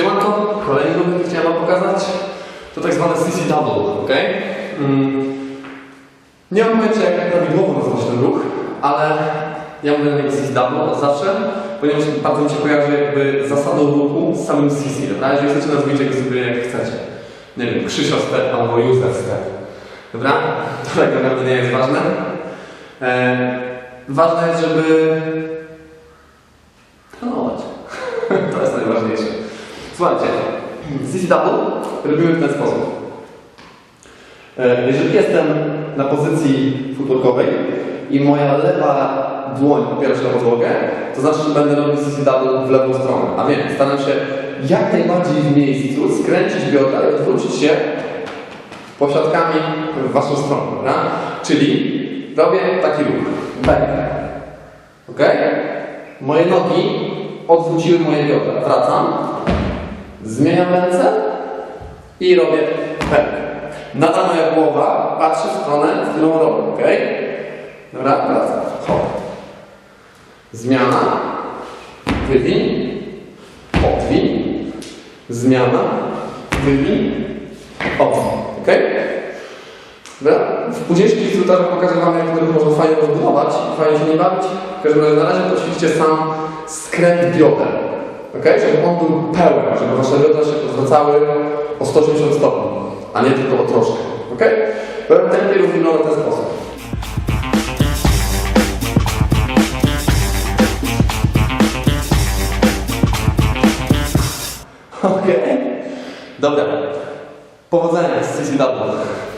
Siemanko, kolejny numer, który chciałem wam pokazać, to tak zwane CC Double, ok? Mm. Nie mam pojęcia jak prawidłowo nazwać ten ruch, ale ja mówię na CC Double od zawsze, ponieważ bardzo mi się kojarzy jakby zasadą ruchu z samym CC, prawda? Jeżeli chcecie nazwijcie go sobie jak chcecie. Nie wiem, Krzysio step albo Józef step. Dobra? To tak naprawdę nie jest ważne. Eee, ważne jest, żeby Słuchajcie, CC double robimy w ten sposób. E, Jeżeli jestem na pozycji futbolkowej i moja lewa dłoń opiera się na podłogę, to znaczy, że będę robił CC double w lewą stronę. A więc staram się jak najbardziej w miejscu skręcić biodra i odwrócić się posiadkami w waszą stronę, dobra? Czyli robię taki ruch. Bang. Ok? Moje nogi odwróciły moje biodra. Wracam, zmieniam ręce i robię bang. Nadal moja głowa patrzy w stronę, w którą robię, ok? Dobra, wracam. Hop. Zmiana. Wywiń. Odwiń. Zmiana. Wywiń. Odwiń. Ok? Dobra? W późniejszych instruktorach pokażę Wam, jak ruch można fajnie rozbudować fajnie się nie bawić. W każdym razie na razie sam skręt bioder. Ok? Żeby on był pełen, żeby Wasze biodra się odwracały o 180 stopni, a nie tylko o troszkę. Ok? Ten ruch wygląda w ten sposób. Ok? Dobra. Powodzenia z Double.